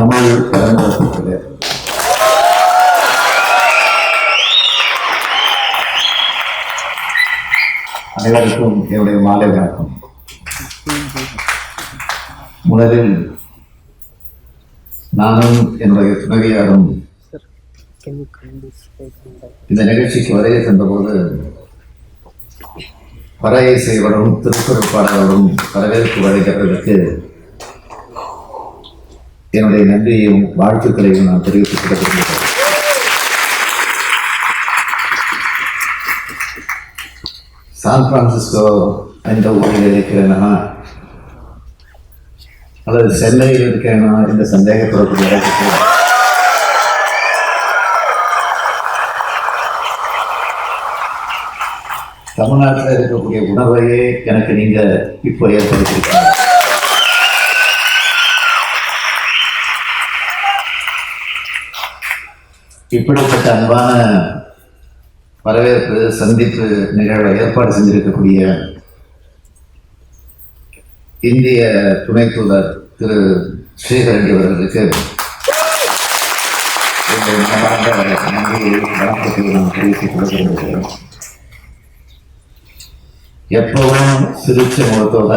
தமிழ் பரம்பரப்பட்டது அனைவருக்கும் என்னுடைய மாலை வணக்கம். முதலில் நானும் என்னுடைய துணைவியாரும் இந்த நிகழ்ச்சிக்கு வரைய சென்றபோது பறையை செய்வதும் திருக்குறள் பாடல்களும் வரவேற்பு வழங்கப்பதற்கு என்னுடைய நன்றியையும் வாழ்த்துக்களையும் நான் தெரிவித்துக் கொள்ள விரும்புகிறேன். சான் பிரான்சிஸ்கோ என்ற ஊரில் இருக்கிறேனா? அல்லது சென்னையில் இருக்கிறேனா இந்த சந்தேகப்படக்கூடிய தமிழ்நாட்டில் இருக்கக்கூடிய உணர்வையே எனக்கு நீங்க இப்போ ஏற்படுத்தியிருக்கீங்க. இப்படிப்பட்ட அன்பான வரவேற்பு சந்திப்பு நிகழ்வை ஏற்பாடு செஞ்சிருக்கக்கூடிய இந்திய துணை தூதர் திரு ஸ்ரீதரண்டி அவர்களுக்கு எப்பவும் சிரிச்ச முகத்தோட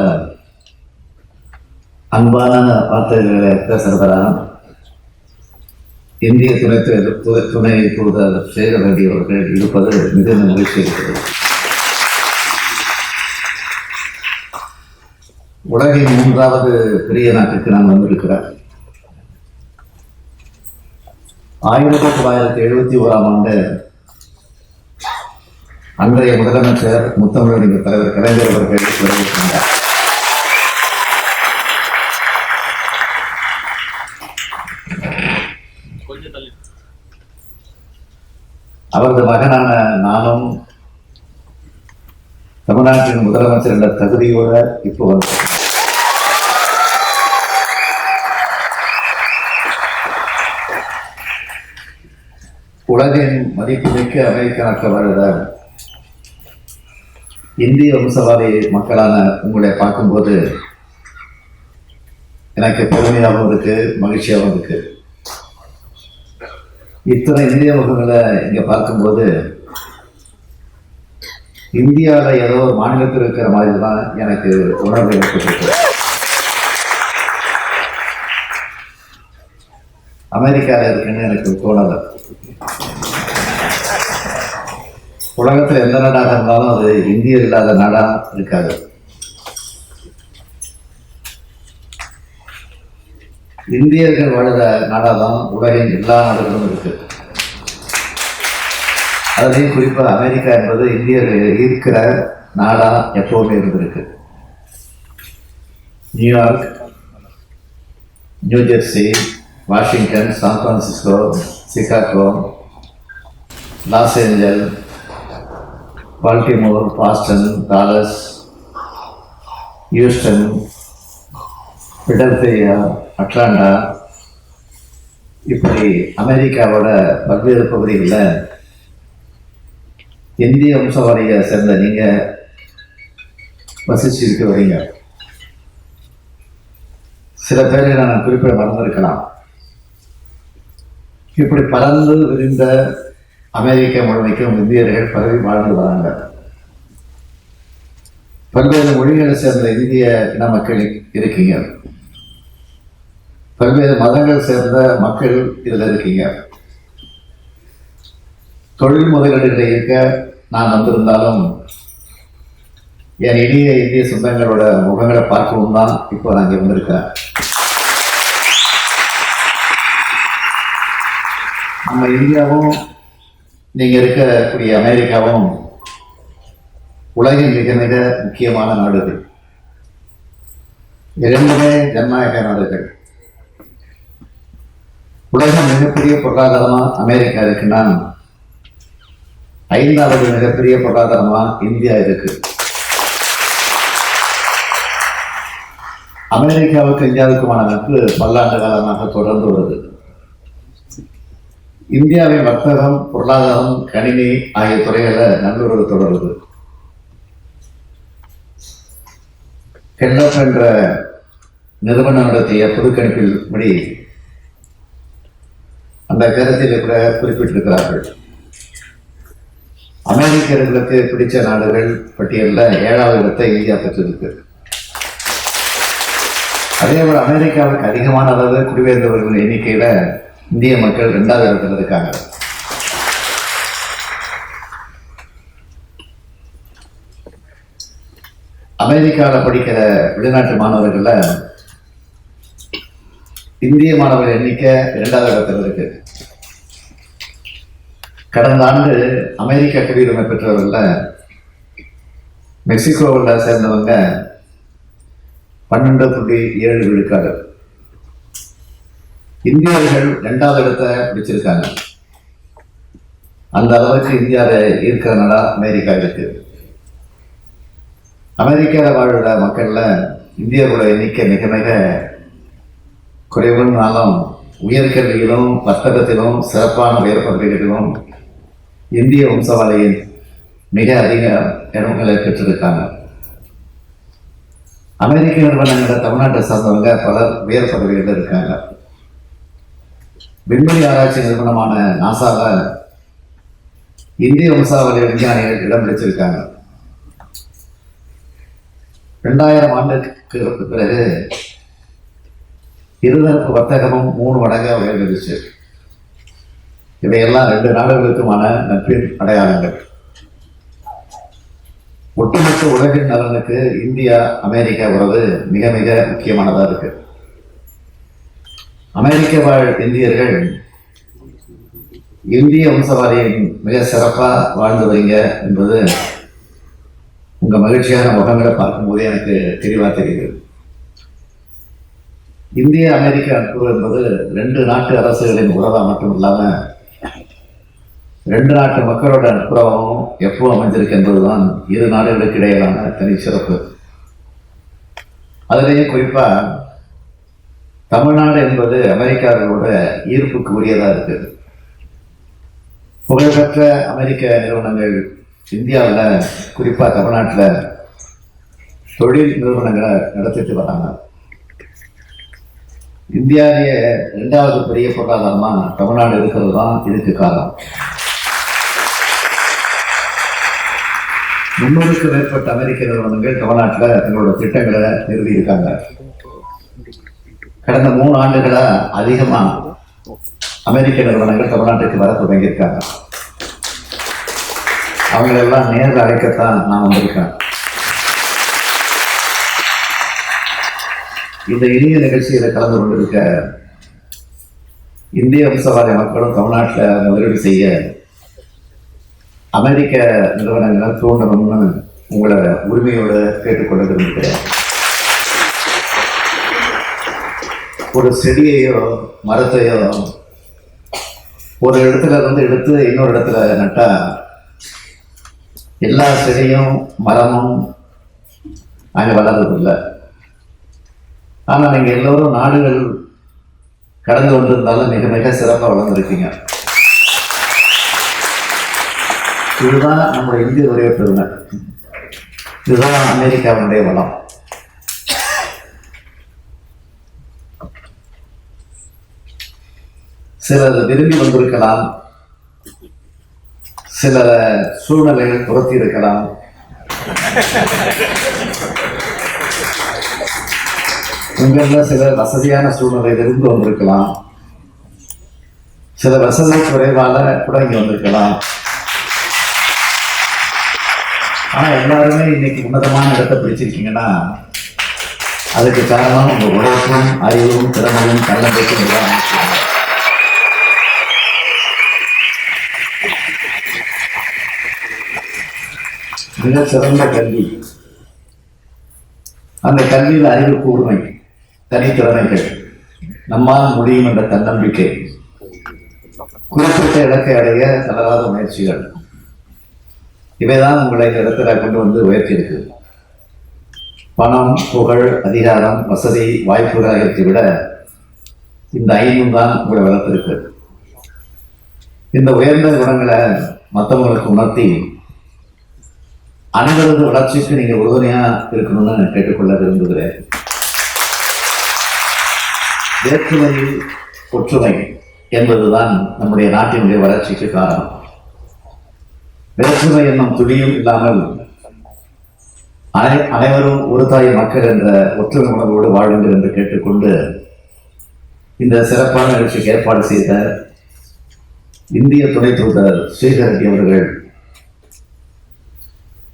அன்பான வார்த்தைகளை பேசுறதா இந்திய துணை துணை தூதர் சேகர் ரெட்டி அவர்கள் இருப்பது மிகுந்த மகிழ்ச்சி இருக்கிறது. உலகின் மூன்றாவது பெரிய நாட்டுக்கு நான் வந்திருக்கிறார். ஆயிரத்தி தொள்ளாயிரத்தி எழுபத்தி ஓராம் ஆண்டு அன்றைய முதலமைச்சர் முத்தமிழறிஞர் தலைவர் கலைஞர் அவர்கள் வரவேற்கின்றார் அவரது மகனான நானும் தமிழ்நாட்டின் முதலமைச்சர் என்ற தகுதியோட இப்போ வந்து உலகின் மதிப்புமிக்க அமெரிக்க நாட்டில் இந்திய வம்சவாதி மக்களான உங்களை பார்க்கும்போது எனக்கு பெருமையாகவும் இருக்கு மகிழ்ச்சியாகவும் இருக்கு. இத்தனை இந்திய முகங்களை இங்கே பார்க்கும்போது இந்தியாவில் ஏதோ ஒரு மாநிலத்தில் இருக்கிற மாதிரி தான் எனக்கு உணர்வு ஏற்பட்டிருக்கு. அமெரிக்காவில் இருக்குன்னு எனக்கு தோணலை. உலகத்தில் எந்த நாடாக இருந்தாலும் அது இந்தியர் இல்லாத நாடாக இருக்காது. இந்தியர்கள் வாழ்கிற நாடாக தான் உலகின் எல்லா நாடுகளும் இருக்கு. அதுலேயும் குறிப்பாக அமெரிக்கா என்பது இந்தியர்கள் இருக்கிற நாடாக எப்போவுமே இருந்திருக்கு. New York New Jersey Washington San Francisco Chicago Los Angeles Baltimore Boston Dallas Houston Philadelphia Atlanta இப்படி அமெரிக்காவோட பல்வேறு பகுதிகளில் இந்திய வம்சவாரியை சேர்ந்த நீங்கள் வசிச்சிருக்க வரீங்க சில பேரை நான் குறிப்பிட மறந்திருக்கலாம். இப்படி பறந்து விரிந்த அமெரிக்க முழுமைக்கும் இந்தியர்கள் பரவி வாழ்ந்து வராங்க. பல்வேறு மொழிகளை சேர்ந்த இந்திய இன மக்கள் இருக்கீங்க. பல்வேறு மதங்கள் சேர்ந்த மக்கள் இதில் இருக்கீங்க. தொழில் முதலீடுகளை இருக்க நான் வந்திருந்தாலும் என் இனிய இந்திய சொந்தங்களோட முகங்களை பார்க்கவும் தான் இப்போ நான் இங்கே வந்திருக்கேன். நம்ம இந்தியாவும் நீங்கள் இருக்கக்கூடிய அமெரிக்காவும் உலகின் மிக மிக முக்கியமான நாடுகள். இரண்டுமே ஜனநாயக நாடுகள். உலகம் மிகப்பெரிய பொருளாதாரமா அமெரிக்கா இருக்குன்னா ஐந்தாவது மிகப்பெரிய பொருளாதாரமா இந்தியா இருக்கு. அமெரிக்காவுக்கு இந்தியாவுக்குமான நட்பு பல்லாண்டு காலமாக தொடர்ந்து வருது இந்தியாவின் வர்த்தகம் பொருளாதாரம் கணினி ஆகிய துறைகளில் நல்லுறவு தொடருது. கெல்லப் என்ற நிறுவனம் நடத்திய பொதுக்கணிப்பின்படி அந்த கருத்தில் கூட குறிப்பிட்டிருக்கிறார்கள். அமெரிக்கர்களுக்கு பிடிச்ச நாடுகள் பட்டியலில் ஏழாவது இடத்தை இந்தியா பெற்றிருக்கு. அதே போல அமெரிக்காவுக்கு அதிகமான அளவு குடிபெயர்ந்தவர்கள் எண்ணிக்கையில இந்திய மக்கள் ரெண்டாவது இடத்துல இருக்காங்க. அமெரிக்காவில் படிக்கிற வெளிநாட்டு மாணவர்களில் இந்திய மாணவர் எண்ணிக்கை இரண்டாவது இடத்துல இருக்கு. கடந்த ஆண்டு அமெரிக்க குடியுரிமை பெற்றவர்கள மெக்சிகோவில் சேர்ந்தவங்க பன்னெண்டு புள்ளி ஏழு விழுக்காடு. இந்தியர்கள் ரெண்டாவது இடத்தை பிடிச்சிருக்காங்க. அந்த அளவுக்கு இந்தியாவில் இருக்கிற நாடா அமெரிக்கா இருக்கு. அமெரிக்காவில் வாழ்கிற மக்கள்ல இந்தியர்களோட எண்ணிக்கை மிக மிக குறைவுனாலும் உயர்கல்வியிலும் வர்த்தகத்திலும் சிறப்பான உயர் பதவிகளிலும் இந்திய வம்சாவளியின் மிக அதிக இடங்களை பெற்றிருக்காங்க. அமெரிக்க நிறுவனங்கள தமிழ்நாட்டை சார்ந்தவங்க பலர் உயர் பதவிகளில் இருக்காங்க. விண்வெளி ஆராய்ச்சி நிறுவனமான நாசாவில் இந்திய வம்சாவளி விஞ்ஞானிகள் இடம் பிடிச்சிருக்காங்க. ரெண்டாயிரம் ஆண்டுக்கு பிறகு இருதரப்பு வர்த்தகமும் மூணு மடங்காக உயர்ந்துருச்சு இவையெல்லாம் ரெண்டு நாடுகளுக்குமான நட்பின் அடையாளங்கள். ஒட்டுமொத்த உலகின் நலனுக்கு இந்தியா அமெரிக்கா உறவு மிக மிக முக்கியமானதா இருக்கு. அமெரிக்க வாழ் இந்தியர்கள் இந்திய வம்சவாரியின் மிக சிறப்பா வாழ்ந்து வரீங்க என்பது உங்க மகிழ்ச்சியான முகங்களை பார்க்கும்போது எனக்கு தெளிவா தெரியுது. இந்திய அமெரிக்க நட்பு என்பது ரெண்டு நாட்டு அரசுகளின் உறவா மட்டும் இல்லாம ரெண்டு நாட்டு மக்களோட நட்புறவும் எப்போ அமைஞ்சிருக்கு என்பதுதான் இரு நாடுகளுக்கு இடையிலான தனி சிறப்பு. அதிலேயே குறிப்பா தமிழ்நாடு என்பது அமெரிக்காவோட ஈர்ப்புக்கு உரியதா இருக்கு. புகழ்பெற்ற அமெரிக்க நிறுவனங்கள் இந்தியாவில் குறிப்பா தமிழ்நாட்டில் தொழில் நிறுவனங்களை நடத்திட்டு வராங்க. இந்தியாவிலேயே ரெண்டாவது பெரிய பொருளாதாரமாக தமிழ்நாடு இருக்கிறது தான் இதுக்கு காரணம். முன்னூறுக்கும் மேற்பட்ட அமெரிக்க நிறுவனங்கள் தமிழ்நாட்டில் தங்களோட திட்டங்களை நிறுவியிருக்காங்க. கடந்த மூணு ஆண்டுகளா அதிகமா அமெரிக்க நிறுவனங்கள் தமிழ்நாட்டுக்கு வர தொடங்கியிருக்காங்க. அவங்களெல்லாம் நேரில் அழைக்கத்தான் நான் வந்திருக்கேன் இந்த இனிய நிகழ்ச்சியில கலந்து கொண்டிருக்க இந்திய வம்சவாத மக்களும் தமிழ்நாட்டில் முதலீடு செய்ய அமெரிக்க நிறுவனங்கள் தோன்றணும்னு உங்களை உரிமையோடு கேட்டுக்கொள்ள விரும்புகிறேன். ஒரு செடியையோ மரத்தையோ ஒரு இடத்துல இருந்து எடுத்து இன்னொரு இடத்துல நட்டா எல்லா செடியும் மரமும் அங்கே வளர்றதில்லை. ஆனால் நீங்கள் எல்லோரும் நாடுகள் கடந்து கொண்டிருந்தாலும் மிக மிக சிறப்பாக வளர்ந்துருக்கீங்க. இதுதான் நம்ம இந்தியருடைய பெருமை. இதுதான் அமெரிக்காவுடைய வளம். சிலர் விரும்பி வந்திருக்கலாம். சில சூழ்நிலைகள் துரத்தி இருக்கலாம். உங்கள சில வசதியான சூழ்நிலையிலிருந்து வந்திருக்கலாம். சில வசதி குறைவால கூட இங்க வந்திருக்கலாம். ஆனா எல்லாருமே இன்னைக்கு உன்னதமான இடத்தை பிடிச்சிருக்கீங்கன்னா அதுக்கு காரணம் உங்க உழைப்பும் அறிவும் திறமையும் தன்னம்பிக்கும் தான் மிக சிறந்த கல்வி. அந்த கல்வியில் அறிவு கூர்மை தனித்திறமைகள் நம்மால் முடியும் என்ற தன்னம்பிக்கை குறிப்பிட்ட இலக்கை அடைய தளராத முயற்சிகள். இவைதான் உங்களை இந்த இடத்துல கொண்டு வந்து உயர்த்தி இருக்கு பணம் புகழ் அதிகாரம் வசதி வாய்ப்புகள் ஆகியவற்றை விட இந்த ஐந்தும் தான் உங்களை வளர்த்திருக்கு. இந்த உயர்ந்த குணங்களை மற்றவங்களுக்கு உணர்த்தி அனைவரது வளர்ச்சிக்கு நீங்க உறுதுணையா இருக்கணும்னு நான் கேட்டுக்கொள்ள விரும்புகிறேன். வேற்றுமையில் ஒற்றுமை என்பதுதான் நம்முடைய நாட்டினுடைய வளர்ச்சிக்கு காரணம். வேற்றுமை என்னும் துளியும் இல்லாமல் அனை அனைவரும் ஒரு தாய் மக்கள் என்ற ஒற்றுமை உணர்வோடு வாழுங்கள் என்று கேட்டுக்கொண்டு இந்த சிறப்பான நிகழ்ச்சிக்கு ஏற்பாடு செய்த இந்திய துணை தூதர் ஸ்ரீகரட்டி அவர்கள்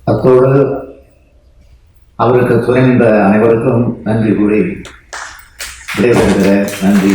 அத்தோடு அவருக்கு துணை நின்ற அனைவருக்கும் நன்றி கூறி விடைபெறுகிறேன். நன்றி